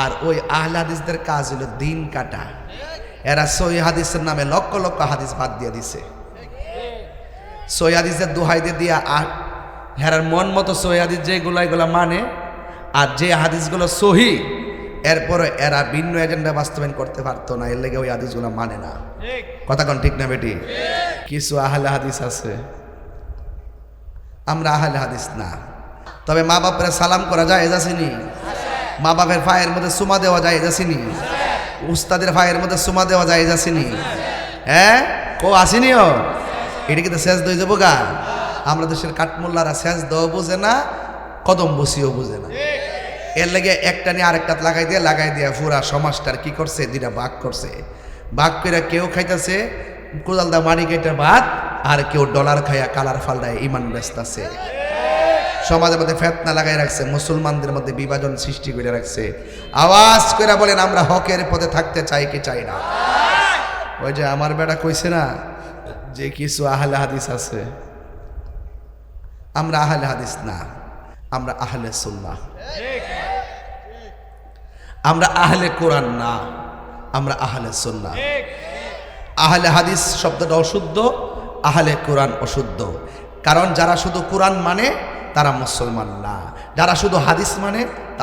আর ওই আহলে হাদিসদের কাজ হলো দিন কাটা। এরা সই হাদিসের নামে লক্ষ লক্ষ হাদিস বাদ দিয়ে দিছে। সই হাদিসের দোহাই দিয়ে দিয়া আর হেরার মন মতো সই হাদিস যেগুলো এগুলো মানে আর যে হাদিসগুলো সহি এরপরে এরা ভিন্ন এজেন্ডা বাস্তবায়ন করতে পারতো না এর লেগে ওই হাদিসগুলো মানে না। কথা কোন ঠিক না বেটি? কিছু আহলে হাদিস আছে। আমরা আহলে হাদিস না। তবে মা বাপের সালাম করা যায় যাসিনি মা বাপের ফায়ের মধ্যে সুমা দেওয়া যায় যাসিনি। উস্তাদের ফায়ের মধ্যে সুমা দেওয়া যায় যাসিনি। হ্যাঁ? কো আসিনিও? এটা কিন্তু শেষ দই যাব গা? আমরা দেশের কাঠমোল্লারা শেষ দেওয়া বোঝে না, কদম বসিও বুঝে না। এর লেগে একটা নিয়ে আরেকটা লাগাই দিয়ে লাগাই দিয়ে পুরা সমাজটার কি করছে দুইটা বাঘ করছে। বাঘ করে কেউ খাইতেছে, কোদালদা মারি কেটে ভাত, আর কেউ ডলার খাইয়া কালার ফালদায় ইমান ব্যস্ত আছে। সমাজের মধ্যে ফেতনা লাগাই রাখছে মুসলমানদের মধ্যে বিভাজন সৃষ্টি করে রাখছে। আওয়াজ করে বলেন আমরা হকের পথে থাকতে চাই কি চাই না? ওই যে আমার বেটা কইছে না যে কিছু আহলে হাদিস আছে আমরা আহলে হাদিস না আমরা আহলে সুন্নাহ। আমরা আহলে কোরআন না আমরা আহলে সুন্নাহ। আহলে হাদিস শব্দটা অশুদ্ধ আহলে কোরআন অশুদ্ধ। কারণ যারা শুধু কোরআন মানে তারা মুসলমান না। যারা শুধু হাদিস মানে তারা